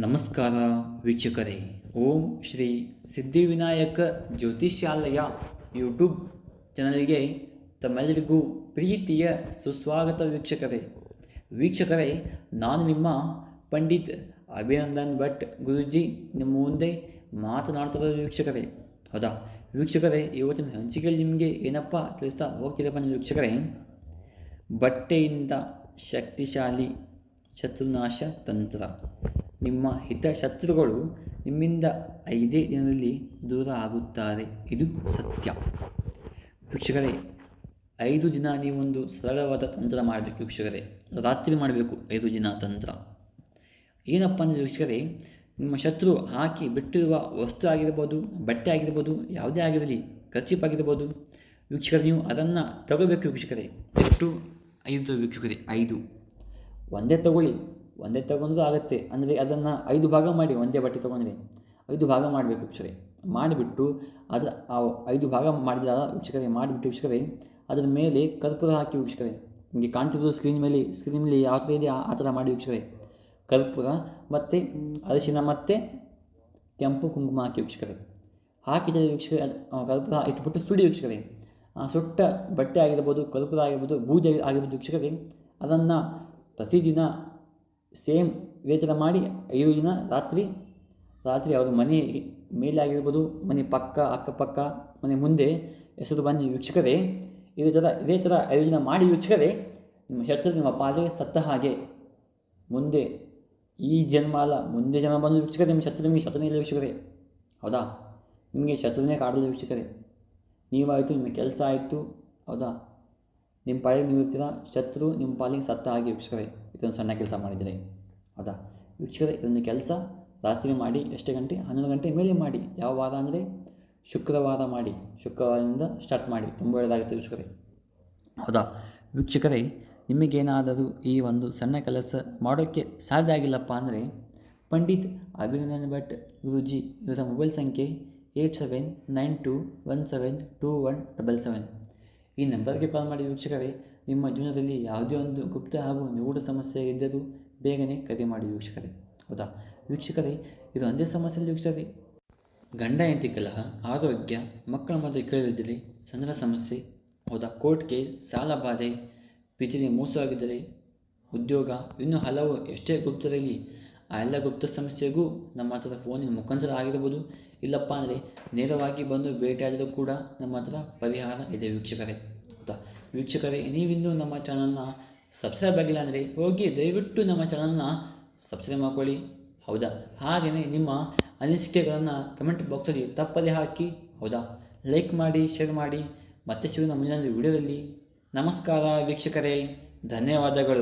ನಮಸ್ಕಾರ ವೀಕ್ಷಕರೇ. ಓಂ ಶ್ರೀ ಸಿದ್ಧಿವಿನಾಯಕ ಜ್ಯೋತಿಷ್ಯಾಲಯ ಯೂಟ್ಯೂಬ್ ಚಾನಲ್ಗೆ ತಮ್ಮೆಲ್ಲರಿಗೂ ಪ್ರೀತಿಯ ಸುಸ್ವಾಗತ ವೀಕ್ಷಕರೇ. ವೀಕ್ಷಕರೇ, ನಾನು ನಿಮ್ಮ ಪಂಡಿತ್ ಅಭಿನಂದನ್ ಭಟ್ ಗುರುಜಿ. ನಿಮ್ಮ ಮುಂದೆ ಮಾತನಾಡ್ತಿರೋದು ವೀಕ್ಷಕರೇ. ಹೌದಾ? ವೀಕ್ಷಕರೇ, ಇವತ್ತಿನ ಹಂಚಿಕೆಯಲ್ಲಿ ನಿಮಗೆ ಏನಪ್ಪ ತಿಳಿಸ್ತಾ ಹೋಗ್ತಿರಪ್ಪ ವೀಕ್ಷಕರೇ. ಬಟ್ಟೆಯಿಂದ ಶಕ್ತಿಶಾಲಿ ಶತ್ರುನಾಶ ತಂತ್ರ. ನಿಮ್ಮ ಹಿತಶತ್ರುಗಳು ನಿಮ್ಮಿಂದ ಐದೇ ದಿನದಲ್ಲಿ ದೂರ ಆಗುತ್ತಾರೆ. ಇದು ಸತ್ಯ. ವೀಕ್ಷಕರೇ, ಐದು ದಿನ ನೀವೊಂದು ಸರಳವಾದ ತಂತ್ರ ಮಾಡಬೇಕು ವೀಕ್ಷಕರೇ. ರಾತ್ರಿ ಮಾಡಬೇಕು ಐದು ದಿನ ತಂತ್ರ. ಏನಪ್ಪ ಅಂದರೆ ವೀಕ್ಷಕರೇ, ನಿಮ್ಮ ಶತ್ರು ಹಾಕಿ ಬಿಟ್ಟಿರುವ ವಸ್ತು ಆಗಿರ್ಬೋದು, ಬಟ್ಟೆ ಆಗಿರ್ಬೋದು, ಯಾವುದೇ ಆಗಿರಲಿ, ಖರ್ಚಿಪ್ ಆಗಿರ್ಬೋದು, ವೀಕ್ಷಕರೇ, ನೀವು ಅದನ್ನು ತಗೋಬೇಕು ವೀಕ್ಷಕರೇ. ಎಷ್ಟು? ಐದು ವೀಕ್ಷಕರೇ, ಐದು. ಒಂದೇ ತಗೊಳ್ಳಿ. ಒಂದೇ ತಗೊಂಡ್ರೂ ಆಗುತ್ತೆ. ಅಂದರೆ ಅದನ್ನು ಐದು ಭಾಗ ಮಾಡಿ, ಒಂದೇ ಬಟ್ಟೆ ತೊಗೊಂಡ್ರೆ ಐದು ಭಾಗ ಮಾಡಬೇಕು ವೀಕ್ಷಕರೇ ಮಾಡಿಬಿಟ್ಟು ಅದರ ಆ ಐದು ಭಾಗ ಮಾಡಿದ ವೀಕ್ಷಕರೇ, ಮಾಡಿಬಿಟ್ಟು ವೀಕ್ಷಕರೇ, ಅದರ ಮೇಲೆ ಕರ್ಪೂರ ಹಾಕಿ ವೀಕ್ಷಕರೇ. ನಿಮಗೆ ಕಾಣ್ತಿರೋದು ಸ್ಕ್ರೀನ್ ಮೇಲೆ ಸ್ಕ್ರೀನ್ ಮೇಲೆ ಯಾವ ಥರ ಇದೆ, ಆ- ಥರ ಮಾಡಿ ವೀಕ್ಷಕರೇ. ಕರ್ಪೂರ ಮತ್ತು ಅರಿಶಿನ ಮತ್ತು ಕೆಂಪು ಕುಂಕುಮ ಹಾಕಿ ವೀಕ್ಷಕರೇ. ಹಾಕಿದರೆ ವೀಕ್ಷಕರೇ ಅದು ಕರ್ಪೂರ ಇಟ್ಬಿಟ್ಟು ಸುಡಿ ವೀಕ್ಷಕರೇ. ಆ ಸುಟ್ಟ ಬಟ್ಟೆ ಆಗಿರ್ಬೋದು, ಕರ್ಪೂರ ಆಗಿರ್ಬೋದು, ಬೂದಿ ಆಗಿ- ಆಗಿರ್ಬೋದು ವೀಕ್ಷಕರೇ, ಅದನ್ನು ಪ್ರತಿದಿನ ಸೇಮ್ ವೇತನ ಮಾಡಿ ಐದು ದಿನ ರಾತ್ರಿ ರಾತ್ರಿ ಅವರು ಮನೆ ಮೇಲೆ ಆಗಿರ್ಬೋದು, ಮನೆ ಪಕ್ಕ, ಅಕ್ಕಪಕ್ಕ, ಮನೆ ಮುಂದೆ ಹೆಸರು ಬನ್ನಿ ವೀಕ್ಷಕರೇ, ಇದೇ ಥರ ಇದೇ ಥರ ಐದು ದಿನ ಮಾಡಿ ವೀಕ್ಷಕರೇ, ನಿಮ್ಮ ಶತ್ರು, ನಿಮ್ಮ ಪಾಲಿಗೆ ಸತ್ತ ಹಾಗೆ. ಮುಂದೆ ಈ ಜನ್ಮ ಅಲ್ಲ ಮುಂದೆ ಜನ್ಮ ಬಂದು ವೀಕ್ಷಕರೇ, ನಿಮ್ಮ ಶತ್ರು ನಿಮಗೆ ಶತ್ರು ಇಲ್ಲ ವೀಕ್ಷಕರೇ. ಹೌದಾ? ನಿಮಗೆ ಶತ್ರುನೇ ಕಾಡಲು ವೀಕ್ಷಕರೇ. ನೀವಾಯಿತು ನಿಮ್ಮ ಕೆಲಸ ಆಯಿತು, ಹೌದಾ? ನಿಮ್ಮ ಪಾಲಿಗೆ ನೀವು ಇರ್ತೀರ? ಶತ್ರು ನಿಮ್ಮ ಪಾಲಿಗೆ ಸತ್ತ ಹಾಗೆ ವೀಕ್ಷಕರೇ, ಇದೊಂದು ಸಣ್ಣ ಕೆಲಸ ಮಾಡಿದ್ದೀರಿ ಹೌದಾ? ವೀಕ್ಷಕರೇ, ಇದೊಂದು ಕೆಲಸ. ರಾತ್ರಿ ಮಾಡಿ, ಎಷ್ಟು ಗಂಟೆ? ಹನ್ನೊಂದು ಗಂಟೆ ಮೇಲೆ ಮಾಡಿ. ಯಾವ ವಾರ ಅಂದರೆ? ಶುಕ್ರವಾರ ಮಾಡಿ. ಶುಕ್ರವಾರದಿಂದ ಸ್ಟಾರ್ಟ್ ಮಾಡಿ. ತುಂಬ ಒಳ್ಳೆಯದಾಗುತ್ತೆ ವೀಕ್ಷಕರೇ. ಹೌದಾ? ವೀಕ್ಷಕರೇ, ನಿಮಗೇನಾದರೂ ಈ ಒಂದು ಸಣ್ಣ ಕೆಲಸ ಮಾಡೋಕ್ಕೆ ಸಾಧ್ಯ ಆಗಿಲ್ಲಪ್ಪ ಅಂದರೆ, ಪಂಡಿತ್ ಅಭಿನಂದನ್ ಭಟ್ ಗುರುಜಿ, ಇವರ ಮೊಬೈಲ್ ಸಂಖ್ಯೆ eight seven nine two one seven two one double seven. ಈ ನಂಬರ್ಗೆ ಕಾಲ್ ಮಾಡಿ ವೀಕ್ಷಕರೇ, ನಿಮ್ಮ ಜೀವನದಲ್ಲಿ ಯಾವುದೇ ಒಂದು ಗುಪ್ತ ಹಾಗೂ ನಿಗೂಢ ಸಮಸ್ಯೆ ಇದ್ದರೂ ಬೇಗನೆ ಕರೆ ಮಾಡಿ ವೀಕ್ಷಕರೇ. ಹೌದಾ? ವೀಕ್ಷಕರೇ, ಇದು ಒಂದೇ ಸಮಸ್ಯೆ ಇಲ್ಲ ವೀಕ್ಷಕರೇ. ಗಂಡ, ಹೆಂಡತಿ, ಕಲಹ, ಆರೋಗ್ಯ, ಮಕ್ಕಳ ಮತ್ತು ಕೇಳಿದ್ದರೆ ಸಂದರ ಸಮಸ್ಯೆ, ಹೌದಾ? ಕೋರ್ಟ್ಗೆ ಸಾಲ ಬಾಧೆ ಪ್ರೀತಿಯಲ್ಲಿ ಮೋಸವಾಗಿದ್ದರೆ ಉದ್ಯೋಗ, ಇನ್ನೂ ಹಲವು ಎಷ್ಟೇ ಗುಪ್ತರಲ್ಲಿ ಆ ಎಲ್ಲ ಗುಪ್ತ ಸಮಸ್ಯೆಗೂ ನಮ್ಮ ಹತ್ರ ಫೋನಿನ ಮುಖಾಂತರ ಆಗಿರ್ಬೋದು. ಇಲ್ಲಪ್ಪ ಅಂದರೆ ನೇರವಾಗಿ ಬಂದು ಭೇಟಿಯಾದರೂ ಕೂಡ ನಮ್ಮ ಹತ್ರ ಪರಿಹಾರ ಇದೆ ವೀಕ್ಷಕರೇ. ಹೌದಾ ವೀಕ್ಷಕರೇ, ನೀವಿನ್ನೂ ನಮ್ಮ ಚಾನಲ್ನ ಸಬ್ಸ್ಕ್ರೈಬ್ ಆಗಿಲ್ಲ ಅಂದರೆ ಹೋಗಿ ದಯವಿಟ್ಟು ನಮ್ಮ ಚಾನಲ್ನ ಸಬ್ಸ್ಕ್ರೈಬ್ ಮಾಡ್ಕೊಳ್ಳಿ. ಹೌದಾ? ಹಾಗೆಯೇ ನಿಮ್ಮ ಅನಿಸಿಕೆಗಳನ್ನು ಕಮೆಂಟ್ ಬಾಕ್ಸಲ್ಲಿ ತಪ್ಪದೆ ಹಾಕಿ. ಹೌದಾ? ಲೈಕ್ ಮಾಡಿ ಶೇರ್ ಮಾಡಿ. ಮತ್ತೆ ಸಿಗೋಣ ಮುಂದಿನ ವಿಡಿಯೋದಲ್ಲಿ ನಮಸ್ಕಾರ ವೀಕ್ಷಕರೇ. ಧನ್ಯವಾದಗಳು.